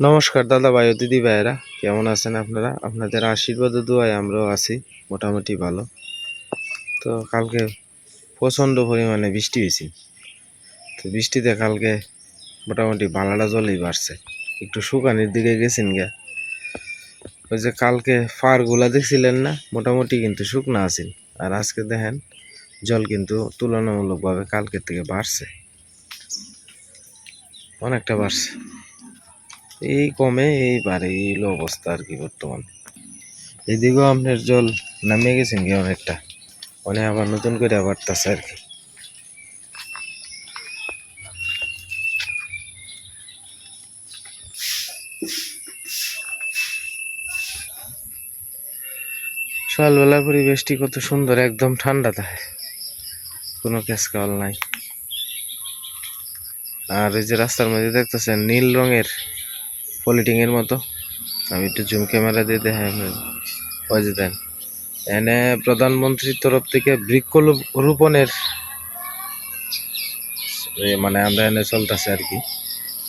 নমস্কার দাদা ভাই ও দিদি ভাইয়েরা, কেমন আছেন আপনারা? আপনাদের আশীর্বাদ দোয়ায় আমরাও আছি, মোটামুটি ভালো। তো কালকে প্রচণ্ড পরিমাণে বৃষ্টি হয়েছে। তো বৃষ্টিতে কালকে মোটামুটি বাংলাটা জলই বাড়ছে। একটু শুকানির দিকে গেছেন গে। ওই যে কালকে ফারগুলা দেখছিলেন না, মোটামুটি কিন্তু শুকনা আছিল। আর আজকে দেখেন, জল কিন্তু তুলনামূলকভাবে কালকের থেকে বাড়ছে। অনেকটা বাড়ছে। এই কমে, এই বাড়ে এই হলো অবস্থা আর কি বর্তমান। এদিকেও আপনার জল নামিয়ে গেছেন কি অনেকটা? অনেক আবার নতুন করে আবার তাছে আর কি। সকালবেলা পরিবেশটি কত সুন্দর, একদম ঠান্ডা থাকে। কোনো ক্যাসকাল নাই। আর এই যে রাস্তার মধ্যে দেখতেছেন, নীল রঙের পলিটিং এর মতো। আমি একটু জুম ক্যামেরা দিয়ে দেখাই ওই দেন এনে প্রধানমন্ত্রীর তরফ থেকে বৃক্ষ রোপণের মানে আমরা এনে চলতেছে আর কি।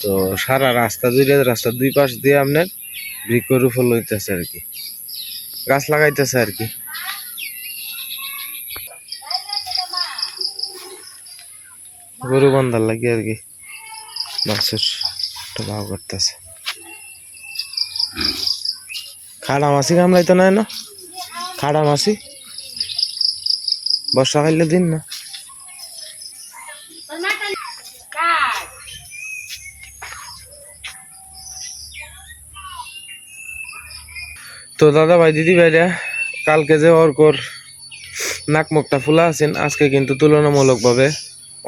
তো সারা রাস্তা দুইটা রাস্তা দুই পাশ দিয়ে আপনার বৃক্ষ বৃক্ষরোপণ লইতেছে আর কি। গাছ লাগাইতেছে আর কি। গরু বান্ধার লাগে আর কি। মাছের ভাও করতেছে। খাড়া মাছি কামড়াইতো না না? খাড়া মাছি? বর্ষা খাইলে দিন না। তো দাদা ভাই, দিদি ভাইরা কালকে যে অর্কর নাক মুখটা ফুলা আছেন, আজকে কিন্তু তুলনামূলকভাবে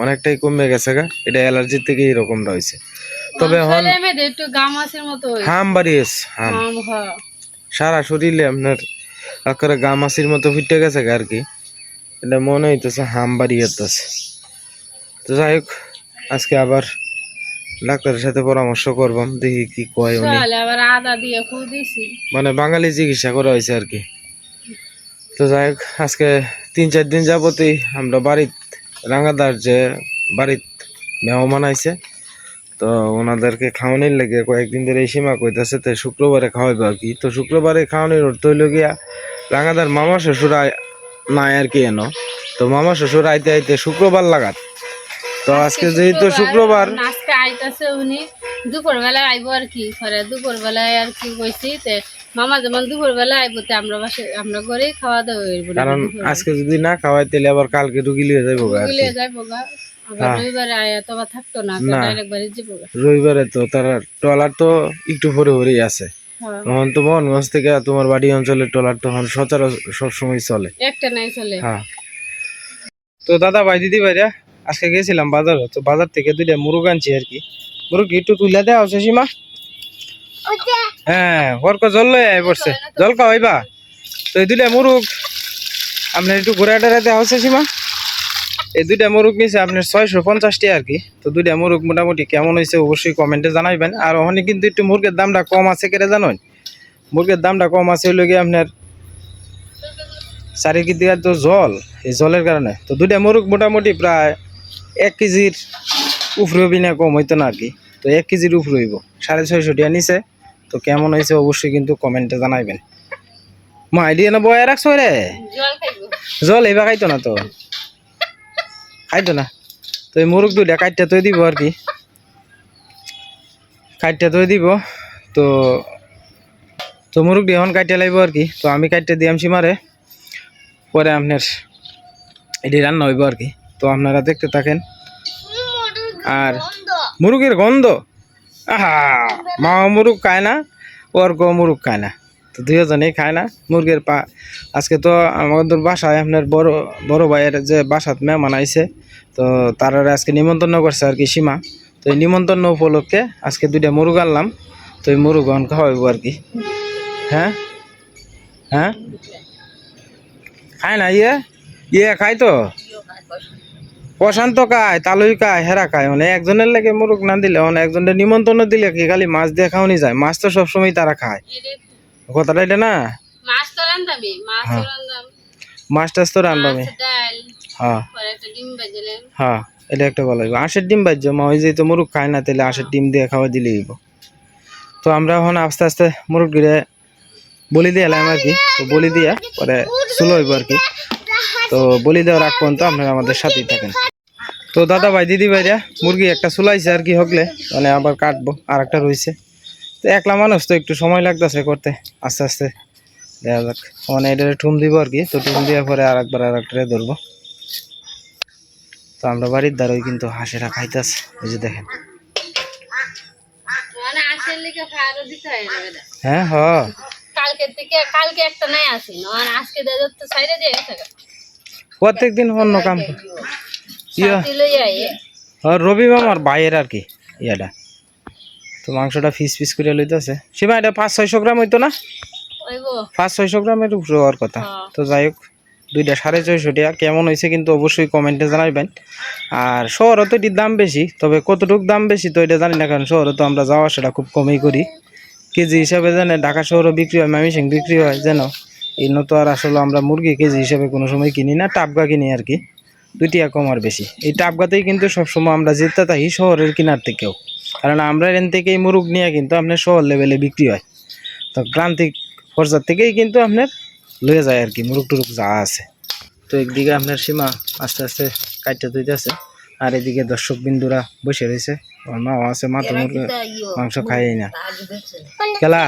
অনেকটাই কমে গেছে গা। এটা অ্যালার্জির থেকে এরকম রয়েছে তবে এখন একটু মতো হাম বাড়িয়েছে হাম। সারা শরীরে আপনার একেবারে গামাসির মতো ফিটে গেছে আর কি। এটা মনে হইতেছে হাম বাড়িয়েতেছে তো যাই হোক আজকে আবার ডাক্তারের সাথে পরামর্শ করবাম দেখি কি কয় উনি। মানে বাঙালি চিকিৎসা করা হয়েছে আর কি। তো যাই হোক আজকে তিন চার দিন যাবতই আমরা বাড়িত রাঙাদার যে বাড়িত মেহমান আইছে তো ওনাদেরকে খাওয়ানোর লেগে কয়েকদিন ধরে এই সীমা কইতাছে তো শুক্রবারে খাওয়াইবো আর কি। তো শুক্রবারে খাওয়ানোর অর্থ হইল গিয়া রাঙাদার মামা শ্বশুর নাই আর কি এনো। তো মামা শ্বশুর আইতে আইতে শুক্রবার লাগাত। তো আজকে যেহেতু শুক্রবার আজকে আইতাছে উনি। দুপুর বেলায় আইবো আর কি পরে দুপুর বেলায় আর কি কইছি তে মামা যেমন দুপুর বেলায় আইবো তে আমরা বাসে আমরা ঘরে খাওয়া দাওয়া কারণ আজকে যদি না খাওয়াই তাহলে আবার কালকে রুগী লিয়ে যাইবো গা কি। গুলিয়ে গা। রবিবারে আয়া তো আবার থাকতো না না। ডাইরেক্ট বাড়ি যাব। রবিবারে তো তার ট্রলার তো একটু পরে পরেই আছে। হ্যাঁ। তখন তো মোহনগঞ্জ থেকে তোমার বাড়ি অঞ্চলের ট্রলার তখন সচরাচর সবসময় চলে। একটা নাই চলে। হ্যাঁ। তো দাদা ভাই দিদি ভাইরা আজকে গেছিলাম বাজারে তো বাজার থেকে দুইটা মুরগ আনছি আর কি। মুরগ একটু তুলে দেওয়া হচ্ছে সীমা? হ্যাঁ ওর কো জল লয়ে আয় পড়ছে। জল খাওয়াইবা? তো এই দুইটা মুরগ আপনার একটু ঘুরে টেরা দেওয়া হচ্ছে সীমা? এই দুইটা মুরগ নিছে আপনার ছয়শো পঞ্চাশটি আর কি। তো দুইটা মুরগ মোটামুটি কেমন হয়েছে অবশ্যই কমেন্টে জানাইবেন। আর ওখানে কিন্তু একটু মুরগের দামটা কম আছে কেটে জানেন? মুরগের দামটা কম আছে হইল গিয়ে আপনার চারিদিক দিয়ে তো জল এই জলের কারণে। তো দুইটা মুরগ মোটামুটি প্রায় এক কেজির উপরে হবি না কম হইতো না আর কি। তো এক কেজির উপরে হইব সাড়ে ছয়শো টাকা নিছে। তো কেমন হয়েছে অবশ্যই কিন্তু কমেন্টে জানাইবেন। মা আইডিয়া না বয়া রাখছো রে? জল এইবা খাইতো না তো? খাইতো না। তো এই মুরগ দুইটা কাইটটা তৈ দিব আর কি কাইটটা তৈ দিব, তো তো মুরগ দিয়ে এখন কাইটে লাগবো আর কি। তো আমি কাইটটা দিয়াম সীমারে পরে আপনার এটি রান্না হইব আর কি। তো আপনারা দেখতে থাকেন। আর মুরগের গন্ধ। আহা, মা মুরগ খায় না ওর গো মুরগ খায় না। তো দুজনেই খায় না মুরগের পা আজকে তো আমাদের বাসায় আপনার বড় বড় ভাইয়ের যে বাসাত মেহমান আইছে। তো তারা আজকে নিমন্ত্রণ করছে আর কি সীমা। তো এই নিমন্ত্রণ উপলক্ষে আজকে দুইটা মুরগ আনলাম। তো এই মুরগ এখন খাওয়াইবো আর কি। হ্যাঁ? হ্যাঁ? খায় না ইয়ে? ইয়ে খায় তো? প্রশান্ত কায় তালুই কায় হেরা খায়। মানে একজনের লাগে মুরগ না দিলে মানে একজনের নিমন্ত্রণ দিলে কি খালি মাছ দিয়ে খাওয়ানি যায়? মাছ তো সবসময় তারা খায়। কথাটা এটা না? মাছ তো রান্দামি মাছ তো রান্দাম মাছ টাছ তো ডাল। হ্যাঁ। হ্যাঁ এটা একটা ভালো হইব আঁশের ডিম বাজ্য মা ওই যে তো মুরগ খায় না তাহলে আঁশের ডিম দিয়ে খাওয়া দিলে হইব। তো আমরা এখন আস্তে আস্তে মুরুখ মুরগিরে বলি দিয়ে এলাম আর কি। তো বলি দিয়া পরে চুলো হইব আর কি। তো বলি দেওয়ার আগ পর্যন্ত আপনারা আমাদের সাথেই থাকেন। তো দাদা ভাই দিদি ভাইরা মুরগি একটা চুলাইছে আর কি হকলে মানে আবার কাটবো আর একটা রয়েছে তো একলা মানুষ তো একটু সময় লাগতেছে করতে। আস্তে আস্তে দেখা যাক। মানে এটা ঠুম দিব আর কি। তো ঠুম দেওয়ার পরে আর একবার আর একটা ধরবো। তো আমরা বাড়ির দ্বারাই কিন্তু হাঁসেরা খাইতেছে এই যে দেখেন। মানে হয় হ। কালকে থেকে কালকে একটা নাই আসি আর আজকে দেয় তো সাইডে দিয়ে প্রত্যেক দিন অন্য কাম সাথে লই আই রবি মামার বাইয়ের আর কি ইয়াটা। তো মাংসটা ফিস ফিস করে লইতেছে। সীমা এটা পাঁচ ছয়শো গ্রাম হইতো না? পাঁচ ছয়শো গ্রামের উপরে হওয়ার কথা। তো যাই হোক দুইটা সাড়ে ছয়শো টাকা। কেমন হয়েছে কিন্তু অবশ্যই কমেন্টে জানাবেন আর শহরে তো এটির দাম বেশি, তবে কতটুকু দাম বেশি তো এটা জানি না, কারণ শহরে তো আমরা যাওয়া সেটা খুব কমই করি। কেজি হিসাবে জানে ঢাকা শহরও বিক্রি হয় ময়মনসিং বিক্রি হয়, যেন এই তো আর আসলে আমরা মুরগি কেজি হিসাবে কোনো সময় কিনি না টাপগা কিনি আর কি। দুই টাকা কম আর বেশি। এই টাপগাতেই কিন্তু সবসময় আমরা জিততে থাকি শহরের কিনার থেকেও। কারণ আমরা এখান থেকেই মুরগ নিয়ে কিন্তু আপনার শহর লেভেলে বিক্রি হয়। তো ক্রান্তিক পর্যায় থেকেই কিন্তু আপনার লয়ে যায় আর কি মুরগ টুরুক যা আছে। তো একদিকে আপনার সীমা আস্তে আস্তে কাটতে দিতেছে আর এদিকে দর্শক বিন্দুরা বসে রয়েছে। আমার মাও আছে মা তো মাংস খাই না। খেলা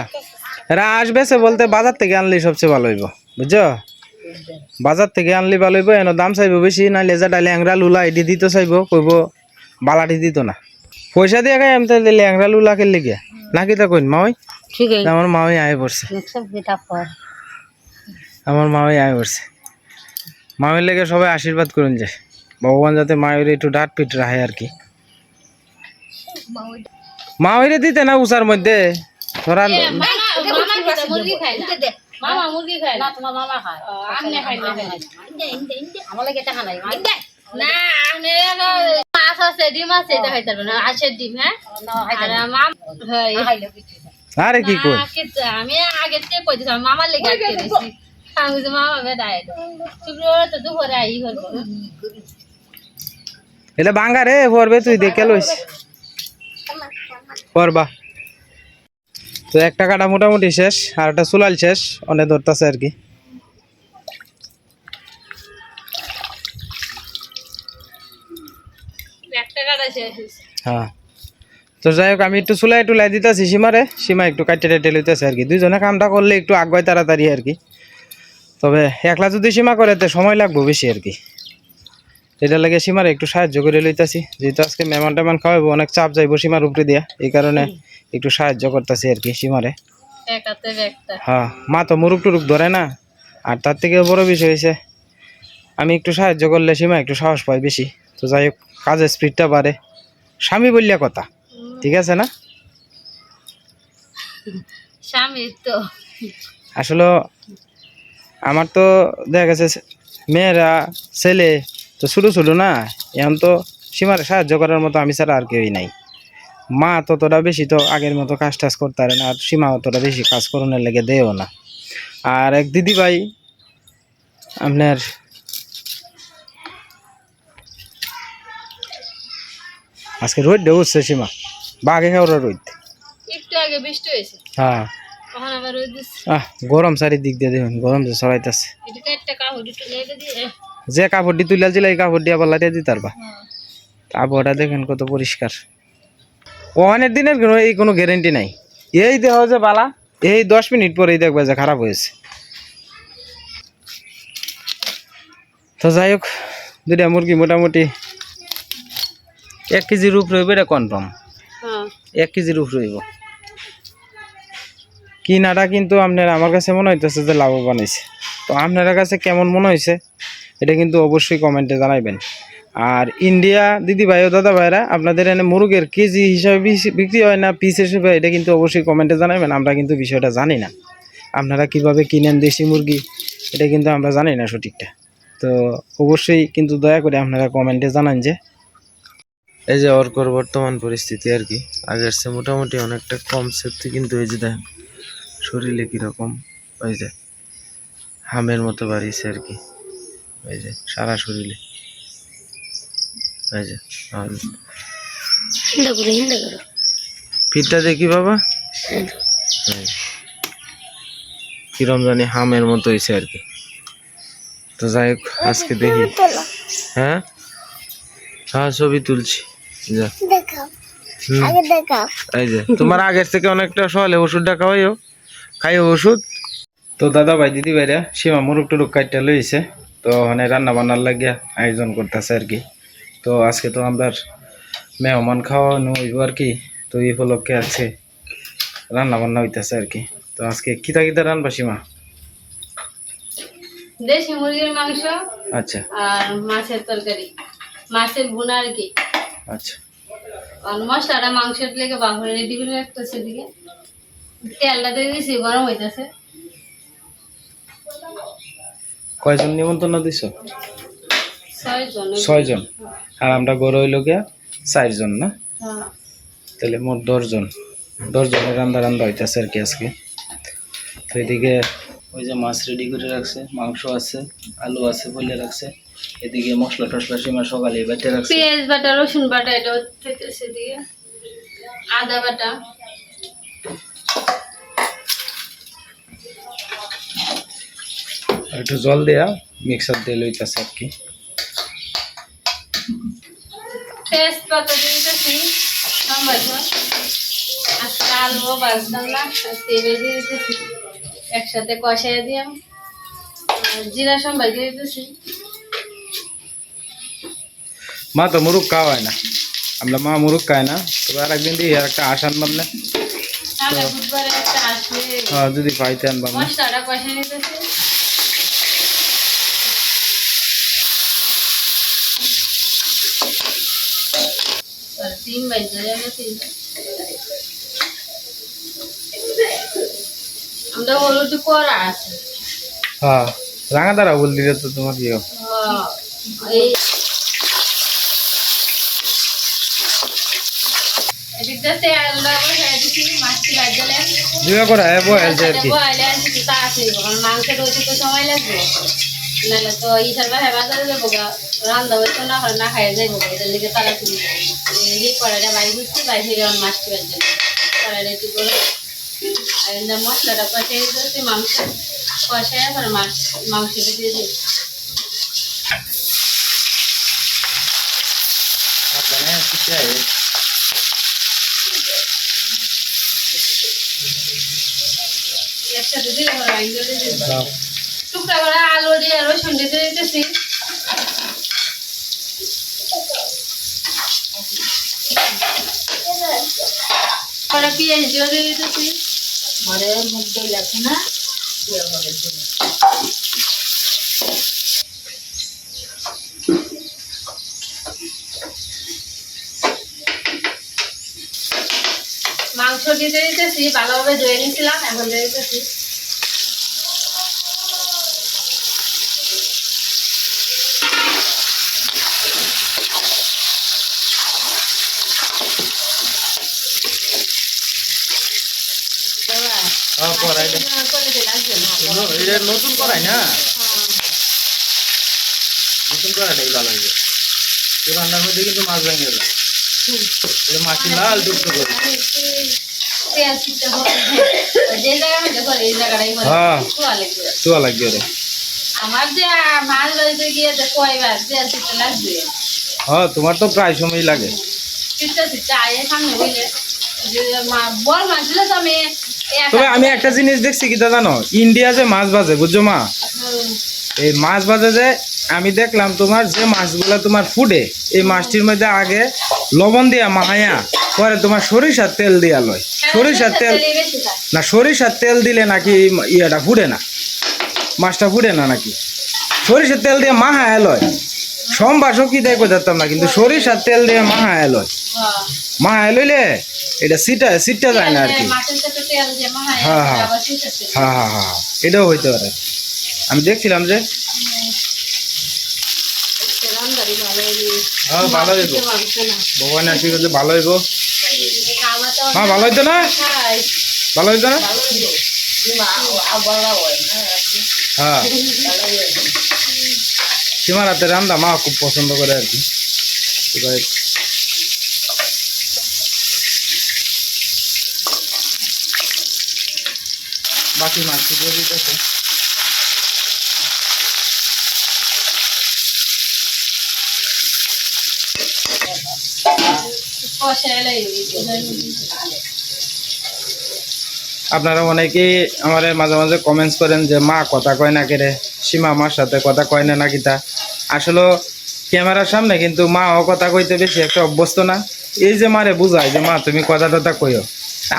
এরা আসবেছে বলতে বাজার থেকে আনলে সবচেয়ে ভালো হইব বুঝছ? বাজার থেকে আনলে ভালো হইব এনে দাম চাইব বেশি না লেজা ডালে ল্যাংরা লুলা এটি দিত চাইব কইব বালাটি দিত না। পয়সা দিয়ে খাই আমি তাহলে ল্যাংরা লুলা খেললে গিয়া নাকি তা কইন মাওই? আছে আমার মাওই আয় পড়ছে। আমার মাওই আয় পড়ছে মায়ের লেগে সবাই আশীর্বাদ করুন যে ভগবান যাতে মায়ের একটু ডাট পিট রাখে আর কি। মায়ের দিতে না উষার মধ্যে? ধরা হ্যাঁ? আর আরে কি কই? আমি আগে থেকে কই দিছি মামার লেগে আমি মামা তো দুপুরে আই করব এটা বাঙ্গা রে পড়বে তুই, দেখে লইস। পড়বা তো একটা কাটা মোটামুটি শেষ, আর একটা চুলাল শেষ অনেক ধরতেছে আর কি। হ্যাঁ। তো যাই হোক, আমি একটু চুলাই টুলাই দিতেছি সীমারে, সীমা একটু কাটে টাইটে লইতেছে আর কি। দুইজনে কামটা করলে একটু আগুয়ায় তাড়াতাড়ি আর কি। তবে একলা যদি সীমা করে তো সময় লাগবে বেশি আর কি। এটা লাগে সীমারে একটু সাহায্য করে লইতাছি। যেহেতু আজকে মেহমান টেমান খাওয়াবো অনেক চাপ যাইবো সীমার উপরে দিয়া। এই কারণে একটু সাহায্য করতেছি আর কি সীমারে। হ্যাঁ মা তো মুরুক টুরুক ধরে না আর তার থেকে বড় বিষয় হয়েছে আমি একটু সাহায্য করলে সীমা একটু সাহস পায় বেশি। তো যাই হোক কাজের স্পিডটা বাড়ে। স্বামী বললে কথা ঠিক আছে না? স্বামী তো। আসলে আমার তো দেখা গেছে মেয়েরা ছেলে তো ছোটো ছোটো না এখন তো সীমারে সাহায্য করার মতো আমি ছাড়া আর কেউই নাই। মা ততটা বেশি তো আগের মতো কাজ টাজ করতে পারে না আর সীমা অতটা বেশি কাজ করানোর লেগে দেও না। আর এক দিদি ভাই আপনার আজকে রোদ উঠছে সীমা? বাঘে খাওয়ার রোদ। একটু আগে বৃষ্টি হয়েছে। হ্যাঁ। আহ গরম চারিদিক দিয়ে দেখুন গরম যে লেগে যে কাপড়টি তুলে দিলে এই কাপড় দিয়ে আবার লাইতে দিতে পারবা। আবহাওয়াটা দেখেন কত পরিষ্কার। ওখানের দিনের কোনো এই কোনো গ্যারেন্টি নাই। এই দেহ যে বালা এই দশ মিনিট পরেই দেখবে যে খারাপ হয়েছে। তো যাই হোক দুটা মুরগি মোটামুটি এক কেজির রূপ রইব এটা কনফার্ম হ্যাঁ। এক কেজির রূপ রইব। কিনাটা কিন্তু আপনার আমার কাছে মনে হইতেছে যে লাভবান হয়েছে তো আপনার কাছে কেমন মনে হয়েছে এটা কিন্তু অবশ্যই কমেন্টে জানাইবেন। আর ইন্ডিয়া দিদি ভাই ও দাদা ভাইরা আপনাদের এনে মুরগের কেজি হিসাবে বিক্রি হয় না পিস হিসেবে, এটা কিন্তু অবশ্যই কমেন্টে জানাবেন আমরা কিন্তু বিষয়টা জানি না। আপনারা কীভাবে কিনেন দেশি মুরগি, এটা কিন্তু আমরা জানি না সঠিকটা। তো অবশ্যই কিন্তু দয়া করে আপনারা কমেন্টে জানান যে, এই যে অর্কর বর্তমান পরিস্থিতি আর কি, আগের সে মোটামুটি অনেকটা কম সেফটি কিন্তু এই যে দেখেন শরীরে কীরকম? ওই যে হামের মতো বাড়িয়েছে আর কি। ওই যে সারা শরীরে। এই যে ফিটটা দেখি বাবা। হুম। কিরম জানি হামের মতো হয়েছে আর কি। তো যাই হোক আজকে দেখি। হ্যাঁ? হ্যাঁ ছবি তুলছি। যা। এই যে তোমার আগের থেকে অনেকটা সহলে ওষুধটা খাওয়াইও খাইও ওষুধ তো দাদা ভাই দিদি ভাইরা সীমা মুরুক টুরুক কাইটা লইছে তো ওখানে রান্না বান্নার লাগিয়া আয়োজন করতেছে আর কি। তো আজকে তো আমরা মেহমান খাওয়ানো হইব আর কি। তো এই উপলক্ষে আছে রান্না বান্না হইতেছে আর কি। তো আজকে কিতা কিতা রান্না সীমা? দেশি মুরগির মাংস আচ্ছা। আর মাছের তরকারি। মাছের ভুনা আর কি। আচ্ছা। আর মশলাটা মাংসের লেগে বাঘরে রেডি করে রাখতেছে দিকে তেলটা দিয়ে দিয়েছি গরম হইতেছে। কয়জন নিমন্ত্রণ দিছ? ছয় জন ছয়জন। আর আমরা গড় হইল গিয়া চারজন না? হ্যাঁ। তাহলে মোট দশজন। দশজনের রান্না রান্না হইতেছে আর কি আজকে। তো এদিকে ওই যে মাছ রেডি করে রাখছে মাংস আছে আলু আছে বলে রাখছে। এদিকে মশলা টসলা সীমা সকালে বেটে রাখছে। পেঁয়াজ বাটা রসুন বাটা এটা হইতেছে দিয়ে আদা বাটা। একটু জল দেয়া মিক্সার দিয়ে লইতেছে আর কি। তেজপাতা দিতেছি আজকে আলু বাজতাম না তেলে দিয়ে দিতেছি একসাথে কষাই দিলাম। জিরা সম্বাই দিয়ে দিতেছি মা তো মুরুখ খাওয়ায় না। আমরা মা মুরুখ খায় না। তবে আর একদিন দিয়ে আর একটা আসান আসবে হ্যাঁ, যদি পাইতে আনবাম মশলাটা নিতেছি তিন বাজে যাবে তিনটা আমরা হলুদ করা আছে হ্যাঁ রাঙা দাঁড়া বল দিলে তো তোমার ইয়ে এই মাংসের ওইদিকে সময় লাগবে। নাহলে তো ইসার বাসায় বাজারে যাব গা। রান্না হইতো না হয় না খাইয়ে যাইবো গা এটার দিকে তাড়াতাড়ি এই কড়াইটা বাইর করছি বাইর হয়ে আমার মাছটি ভাজলে কড়াইটা একটু করে আর এটা মশলাটা কষাই দিতেছি মাংস কষাই মাছ মাংসটা দিয়ে। একসাথে দিলে করে আলু দিয়ে রসুন দিয়ে দিতেছি। মাংস দিতে দিতেছি ভালোভাবে ধুয়ে নিয়েছিলাম এখন দিয়ে দিতেছি হ্যাঁ, কড়াইটা। করে দিলে আসবে না ন- এটা নতুন করাই না? নতুন করাটাই ভালো এই রান্নার মধ্যে কিন্তু মাছ ভেঙে যায়। মাছি লাল টুকটো করে। হ্যাঁ। চুয়া লাগবে। আমার যে মাছ গিয়ে যে কয়বার লাগবে। হ্যাঁ তোমার তো প্রায় সময় লাগে। সিদ্ধ সিদ্ধ আয়ে সামনে হইলে। যে মা- বড় মাছ দিলে তো আমি তবে আমি একটা জিনিস দেখছি কিটা জানো? ইন্ডিয়া যে মাছ বাজে বুঝছ মা? এই মাছ বাজে যে আমি দেখলাম তোমার যে মাছগুলো তোমার ফুডে এই মাছটির মধ্যে আগে লবণ দিয়া মাহায়া পরে তোমার সরিষার তেল দিয়া লয়। সরিষার তেল। না সরিষার তেল দিলে নাকি ইয়েটা ফুটে না। মাছটা ফুটে না নাকি? সরিষার তেল দিয়ে মাহা এলয় সোমবাসও কি দেয় করতাম না কিন্তু সরিষার তেল দিয়ে মাহা এলয় হ্যাঁ। মাহা এলইলে এটা সিটা সিটটা যায় না আর কি হ্যাঁ, হ্যাঁ। তেল। হ্যাঁ হ্যাঁ হ্যাঁ এটাও হইতে পারে আমি দেখছিলাম যে হ্যাঁ ভালো ভালো হ্যাঁ ভালো হইতো না ভালো হইতো না ভালো হইব। আবার হয় হ্যাঁ রান্না মা খুব পছন্দ করে আর কি বাকি মাছটি দিয়ে দিতেছে। আপনারা অনেকেই আমার মাঝে মাঝে কমেন্টস করেন যে, মা, কথা কয় না কেরে সীমা আমার সাথে কথা কয় না নাকি তা? আসলে ক্যামেরার সামনে কিন্তু মা ও কথা কইতে বেশি একটা অভ্যস্ত না। এই যে মারে বুঝায় যে, মা, তুমি কথা টথা কইও।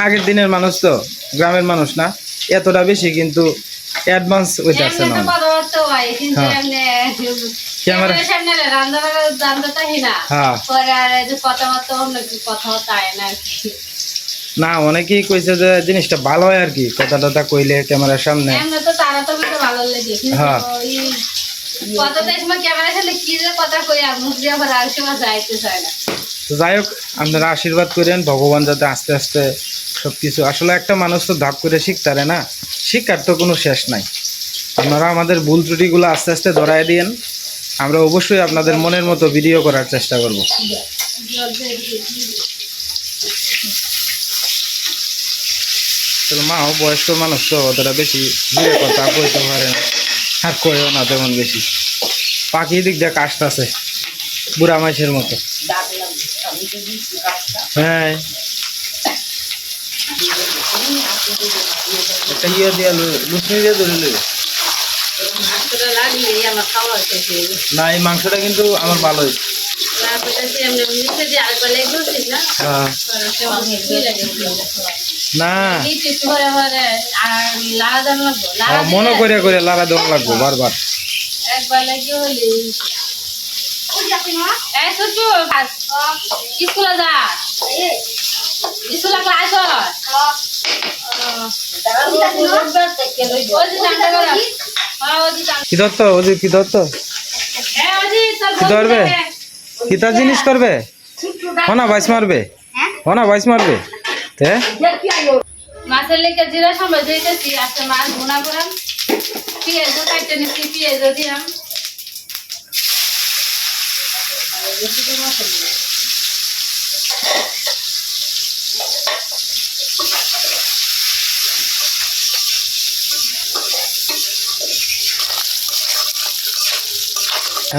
আগের দিনের মানুষ তো, গ্রামের মানুষ না। এতটা বেশি কিন্তু অ্যাডভান্স হইতে আসছে না। হ্যাঁ। ক্যামেরা হ্যাঁ না। অনেকেই কইছে যে জিনিসটা ভালো হয় আর কি কথা টথা কইলে ক্যামেরার সামনে হ্যাঁ। যাই হোক আপনারা আশীর্বাদ করেন ভগবান যাতে আস্তে আস্তে সব কিছু আসলে একটা মানুষ তো ধাপ করে শিখতারে না, শিক্ষার তো কোনো শেষ নাই। আপনারা আমাদের ভুল ত্রুটিগুলো আস্তে আস্তে ধরাই দিয়েন। আমরা অবশ্যই আপনাদের মনের মতো ভিডিও করার চেষ্টা করব। মাও বয়স্ক মানুষ তো, অতটা বেশি দূরে কথা কইতে পারে না। আর কয়েও না তেমন বেশি। পাখি দিক দিয়ে কাশতে আছে বুড়া মাইসের মতো। হ্যাঁ। একটা ইয়ে দিয়ে লুচনি দিয়ে ধরে লইবে। না এই মাংসটা কিন্তু আমার ভালো হয়েছে। হ্যাঁ। না। হ্যাঁ, মনে করে করে লাড়া দেওয়া লাগবো বারবার। একবার লাগে হলে স্কুলে যা। স্কুলে ক্লাস কি ধরতো ওজি কি ধরতো? কি ধরবে? কিতা জিনিস করবে? হনা বাইস মারবে। হনা বাইস মারবে। তে? মাছের লেগে জিরা সময় দিতেছি আজকে মাছ ভুনা করাম। পেঁয়াজও কাটতে নিচ্ছি পেঁয়াজও দিলাম।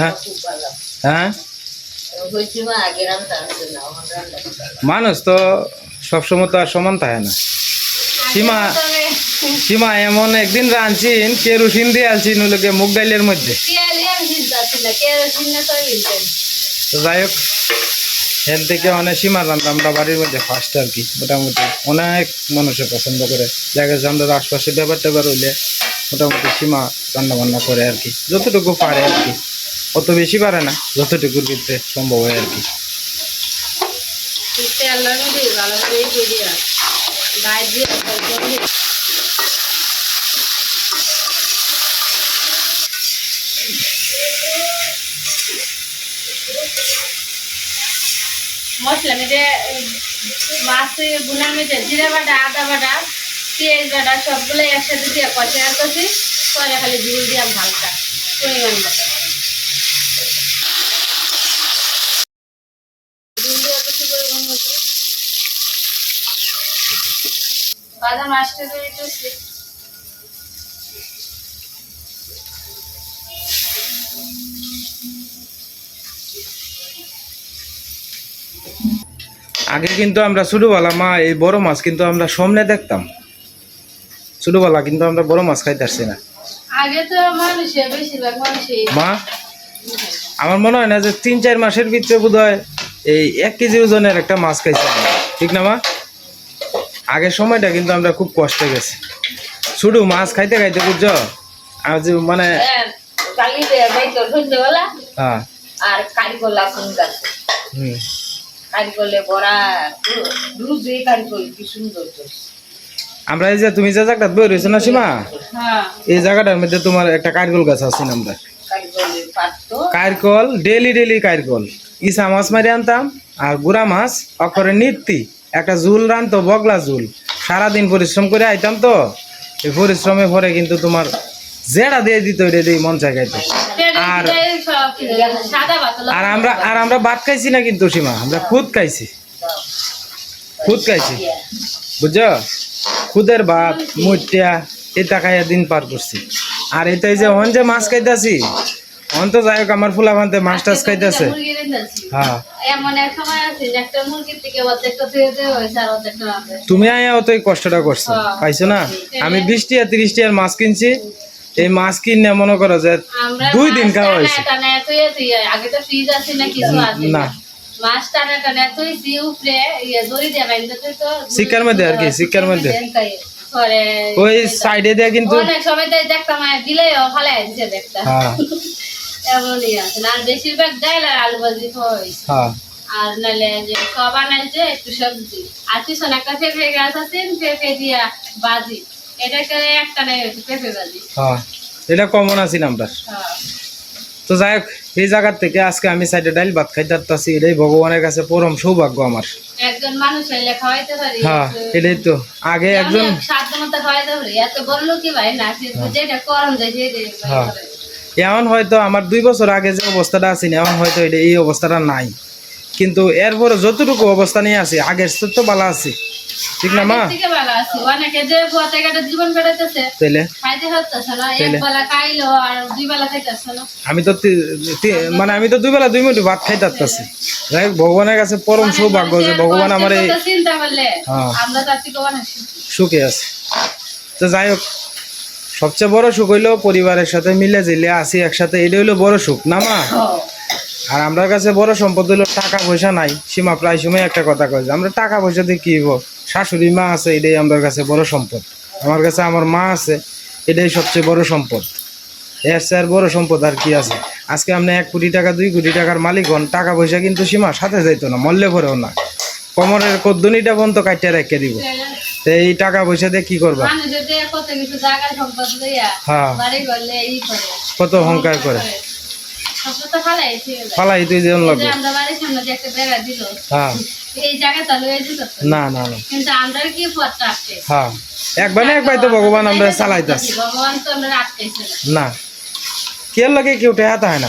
হ্যাঁ। হ্যাঁ? মানুষ তো সবসময় তো আর সমান থাকে না। সীমা সীমা এমন একদিন রাঁধছিন কেরোসিন দিয়ে ওগুলোকে মুগ ডাইলের মধ্যে। যাই হোক এর থেকে অনেক সীমা রান্না আমরা বাড়ির মধ্যে ফার্স্ট আর কি মোটামুটি অনেক মানুষে পছন্দ করে। দেখা যাচ্ছে আমরা আশপাশে ব্যাপার ট্যাপার হইলে মোটামুটি সীমা রান্না বান্না করে আর কি যতটুকু পারে আর কি। অত বেশি পারে না, যতটুকুর ভিতরে সম্ভব হয় আর কি। মশলা মেটে মাছ গুনার মেটে জিরা বাটা, আদা বাটা, পেঁয়াজ বাটা সবগুলো একসাথে দিয়ে কষে কষি পরে খালি ঝুল দিলাম হালকা পরিমাণ মতো ঝুল দিয়ে কষি পরিমাণ মতো বাদা মাছটা তৈরি করছি আগে কিন্তু আমরা ছোটোবেলা মা এই বড় মাছ কিন্তু আমরা সামনে দেখতাম। ছোটোবেলা কিন্তু আমরা বড় মাছ খাইতে পারছি না। আগে তো মানুষে বেশিরভাগ মা আমার মনে হয় না যে তিন চার মাসের ভিতরে বোধ হয় এই এক কেজি ওজনের একটা মাছ খাইছি। ঠিক না মা? আগের সময়টা কিন্তু আমরা খুব কষ্টে গেছি। শুধু মাছ খাইতে খাইতে বুঝছ? আজ মানে হ্যাঁ আর কারিগোলা কোন গাছে হুম। কারিগোলে বড়া দুধ দিয়ে কি সুন্দর আমরা এই যে তুমি যে জায়গাটা বই রয়েছো না সীমা? হ্যাঁ। এই জায়গাটার মধ্যে তোমার একটা কারকল গাছ আছে আমরা? কারকল ডেলি ডেলি কারকল ইসা মাছ মারি আনতাম আর গুড়া মাছ অক্ষরে নিত্যি। একটা ঝুল রানতো বগলা জুল। সারাদিন পরিশ্রম করে আইতাম তো। এই পরিশ্রমে পরে কিন্তু তোমার জেড়া দিয়ে দিত এটা দিয়ে মন চাই খাইতে। আর আর আমরা আর আমরা ভাত খাইছি না কিন্তু সীমা? আমরা খুদ খাইছি। খুদ খাইছি। বুঝছ? খুদের ভাত মুটিয়া এটা খাইয়া দিন পার করছি। আর এটাই যে অন যে মাছ খাইতাছি অন তো যাই হোক আমার ফুলা ভান্তে মাছ টাছ খাইতেছে হ্যাঁ। এমন এক সময় আছে একটা মুরগির থেকে অর্ধেকটা ধুয়ে দেওয়া হয়েছে আর অর্ধেকটা তুমি আয়া অত কষ্টটা করছ হ্যাঁ। পাইছো না? আমি বিশ টিয়া তিরিশ টিয়ার মাছ কিনছি এই মাছ কিনে মনে করো যে দুই দিন খাওয়া হয়েছে। টানা এতই এতই, আগে তো ফ্রিজ আছে না কিছু আছে না। না মাছ টানা টানা এতই দি উপরে ইয়ে দড়ি দিয়ে তো তো শিকার মধ্যে আর কি, শিকার মধ্যে। ওই সাইডে দিয়ে কিন্তু অনেক সময় দেখতাম আর দিলেও ফালাই দিছে দেখতাম হ্যাঁ। এমনই আছে। আর বেশিরভাগ ডাল আর আলু ভাজি খাওয়া হয়েছে। হ্যাঁ। আর নাহলে যে একটু সবজি। আর পিছনে একটা পেঁপে গাছ আছে পেঁপে দিয়া এটাকে একটা নেই পেঁপে হ্যাঁ। এটা কমন আছি হ্যাঁ। তো যাই হোক এই জায়গার থেকে আজকে আমি সাইডে ডাইল ভাত খাইতে পারতাছি এটাই ভগবানের কাছে পরম সৌভাগ্য আমার। একজন মানুষ হইলে খাওয়াইতে পারি। হ্যাঁ এটাই তো। আগে একজন সাধ্য মতো খাওয়াইতে পারি। এত বড় লোকই ভাই না যেটা করম যায় হ্যাঁ। এমন হয়তো আমার দুই বছর আগে যে অবস্থাটা আছে এমন হয়তো এটা এই অবস্থাটা নাই। কিন্তু এরপরে যতটুকু অবস্থা নিয়ে আছি আগের তো ভালো আছি। ঠিক না মা? আমি তো মানে আমি তো দুই বেলা দুই মিনিট ভাত খাইতে পারতাছি যাই ভগবানের কাছে পরম সৌভাগ্য যে ভগবান আমার এই হ্যাঁ। সুখে আছে। তো যাই হোক সবচেয়ে বড় সুখ হইল পরিবারের সাথে মিলে জিলে আসি একসাথে এটা হইল বড় সুখ না মা? আর আমার কাছে বড় সম্পদ হইল টাকা পয়সা নাই সীমা প্রায় সময় একটা কথা কয় যে আমরা টাকা পয়সা দিয়ে কি হইব? শাশুড়ি মা আছে এটাই আমার কাছে বড় সম্পদ। আমার কাছে আমার মা আছে এটাই সবচেয়ে বড় সম্পদ। এর চেয়ে আর বড় সম্পদ আর কি আছে? আজকে আপনি এক কোটি টাকা দুই কোটি টাকার মালিক হন টাকা পয়সা কিন্তু সীমা সাথে যাইতো না মল্লে ভরেও না। কমরের কদ্দুনিটা পর্যন্ত কাটিয়ে রেখে দিব। এই টাকা পয়সা দিয়ে কি করবা? কত লইয়া হ্যাঁ। করে। ফালাই তুই যেমন লাগবে। হ্যাঁ। না না না। হ্যাঁ। একবার না একবার তো ভগবান আমরা আটকাইছে না। না। কে লাগে কেউ টেহাতে হয় না।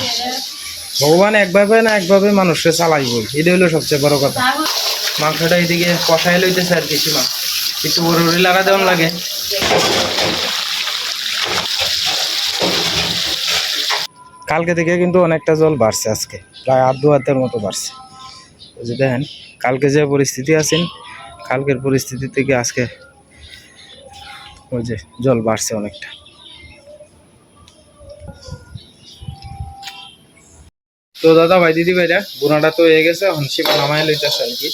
ভগবান একভাবে না একভাবে মানুষকে চালাইবই। এটা হলো সবচেয়ে বড় কথা। মাংসটা এদিকে কষাই লইতেছে আর কিছু না একটু বড় বড় লাগা দেওয়ান লাগে। কালকে থেকে কিন্তু অনেকটা জল বাড়ছে আজকে, প্রায় আধ দু হাতের মতো বাড়ছে। যে দেখেন, কালকে যে পরিস্থিতি আছেন, কালকের পরিস্থিতি থেকে আজকে ওই যে জল বাড়ছে অনেকটা। তো দাদা ভাই, দিদি ভাইরা, বুনাটা তো হয়ে গেছে, এখন সীমা নামায় লইতেছে আর কি।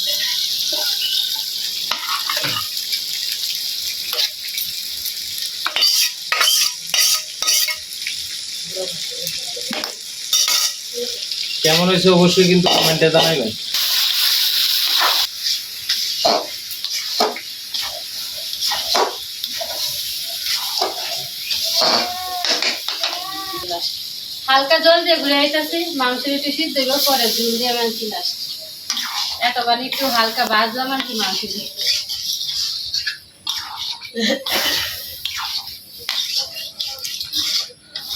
কেমন হয়েছে অবশ্যই কিন্তু কমেন্টে জানাইবেন। হালকা জল দিয়ে ঘুরে আইতাছি মাংস একটু সিদ্ধ হইব পরে ঝুল দিয়ে মাংস লাস্ট এতবার একটু হালকা ভাজলাম আর কি মাংস দিয়ে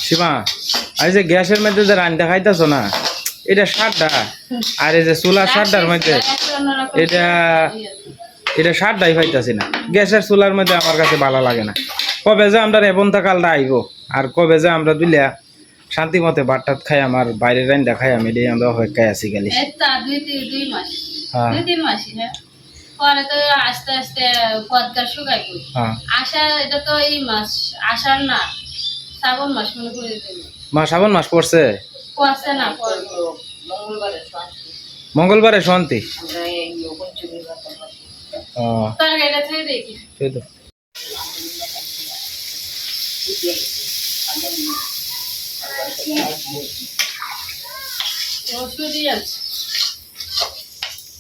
সীমা এই যে গ্যাসের মধ্যে যে রান্না খাইতেছো না এটা সারটা আর এই যে চুলা সারটার মধ্যে এটা। এটা সারটাই পাইতাছি না। গ্যাসের চুলার মধ্যে আমার কাছে ভালো লাগে না। কবে যে আমরা রেবন্তা কালটা আইব আর কবে যে আমরা দুলিয়া শান্তি মতে ভাত টাত খাই আমার বাইরে রান্না খাই আমি এটাই আমরা অপেক্ষায় আছি মাস। হ্যাঁ। পরে তো আস্তে আস্তে পদকার শুকাই গেল। হ্যাঁ। এটা তো এই মাস আষাঢ় না শ্রাবণ মাস মনে করে মা শ্রাবণ মাস পড়ছে? মঙ্গলবারে শান্তি।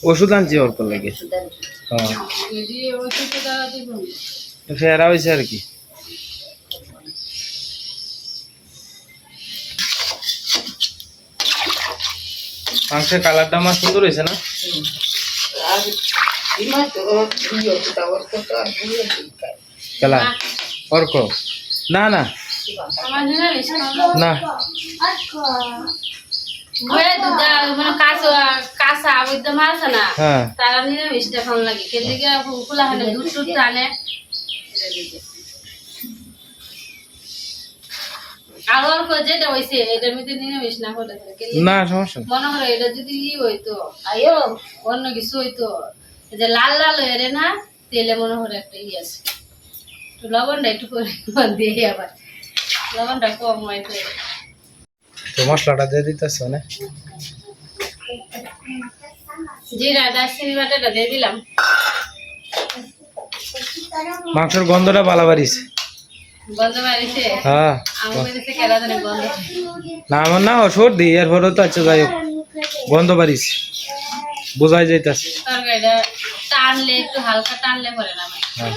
ওষুধ আনছি ওর লাগে। হ্যাঁ ফেরা হয়েছে আর কি। মাংসের কালারটা আমার সুন্দর হয়েছে না? কালার অর্ক। না না। আমার নিরামিষ না। ঘরে তো যা- মানে কাঁচা কাঁচা ওই তো মাছ না হ্যাঁ। আর অল্প যেটা হয়েছে এটার মধ্যে নিরামিষ না হলে না সমস্যা মনে করো এটা যদি ই হইতো আয়ো অন্য কিছু হইতো যে লাল লাল হয়ে রে না তেলে মনে করো একটা ই আছে। একটু লবণটা একটু করে দিয়ে আবার লবণটা কম হয়তো তো। মশলাটা দিয়ে দিতেছে মানে জিরা দারচিনি বাটাটা দিয়ে দিলাম। মাংসের গন্ধটা ভালো বাড়িছে। হ্যাঁ। না আমার না সর্দি এরপরে তো আচ্ছা যাই হোক। গন্ধ বাড়িছে বোঝাই যাইতাছে। টানলে একটু হালকা টানলে পরে না হ্যাঁ।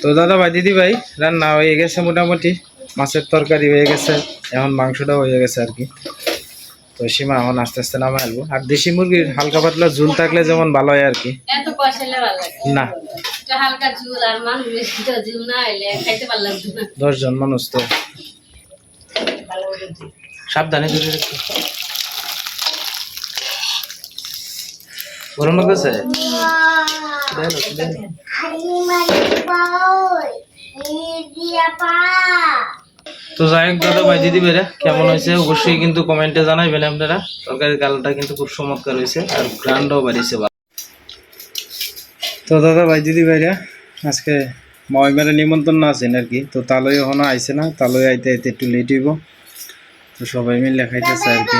তো দাদা ভাই দিদি ভাই রান্না হয়ে গেছে মোটামুটি। মাছের তরকারি হয়ে গেছে এখন মাংসটা হয়ে গেছে আর কি। তো সীমা এখন আস্তে আস্তে নামে আসব আর দেশি মুরগির হালকা পাতলা ঝুল থাকলে যেমন ভালো হয় আর কি। না। দশজন মানুষ তো সাবধানে ধরে গরম লাগতেছে তো যাই হোক দাদা ভাই দিদি বেরা কেমন হয়েছে? অবশ্যই কিন্তু কমেন্টে জানাইবেন আপনারা। তরকারির কালারটা কিন্তু খুব চমৎকার হয়েছে আর গ্রান্ডও ভালো। তো দাদা ভাই দিদি ভাইরা আজকে মহিমারে নিমন্ত্রণ আছেন আর কি তো তালই এখনও আইছে না তালই আইতে আইতে একটু লেট হইব। তো সবাই মিলে খাইতেছে আর কি।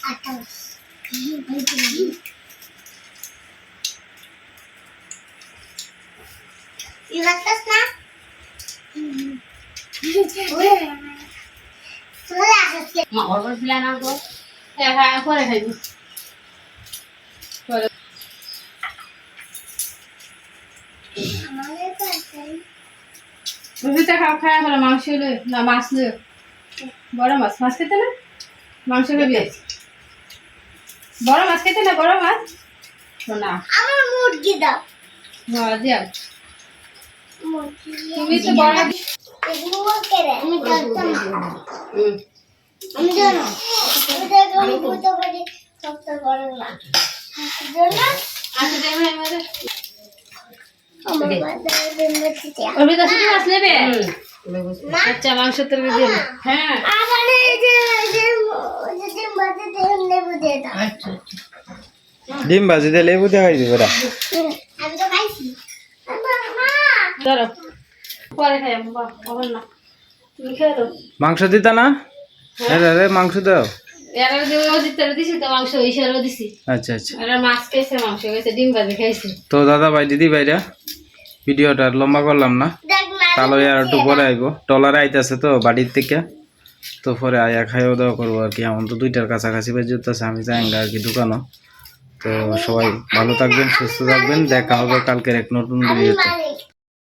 হ্যাঁ খাও মা অল্প প্ল্যান আনব হ্যাঁ হ্যাঁ পরে খাইবো পরে খাও খাওয়া হলো মাংস হলো না মাছ লো। বড় মাছ মাছ খেতে না? মাংস খাবি? বড় মাছ খেতে না বড় মাছ? না। আমার মুরগি দাও। না দিয়া। তুমি তো বড় আমি জানতাম আমি জানো আমি বুঝতে পারি সবটা বড় না জন্য আচ্ছা দেখো আমাদের। শুধু মাছ নেবে? আচ্ছা মাংস তোর দিয়ে হ্যাঁ। আমার এই যে এই যে ওই যে ডিম লেবু দিয়ে দাও। আচ্ছা ডিম ভাজি দিয়ে লেবু দিয়ে খাই দিবে আমি তো খাইছি। ধরো। পরে খাই আমি না। তুমি খেয়ে দাও। মাংস দিতা না? আরে আরে মাংস দাও। এর দিছি তো মাংস ইশারও দিছি। আচ্ছা আচ্ছা। আর মাছ খাইছে মাংস খাইছে ডিম ভাজি খাইছে। তো দাদা ভাই দিদি ভাইরা ভিডিওটা আর লম্বা করলাম না। তাহলে আর একটু পরে আইবো। টলার আইতাছে তো বাড়ির থেকে। তো পরে আয়া খাইও দাওয়া করব আর কি। এমন তো দুইটার কাছাকাছি বেজে যেতেছে আমি যাই আর কি দোকানও। তো সবাই ভালো থাকবেন সুস্থ থাকবেন। দেখা হবে কালকের এক নতুন ভিডিওতে।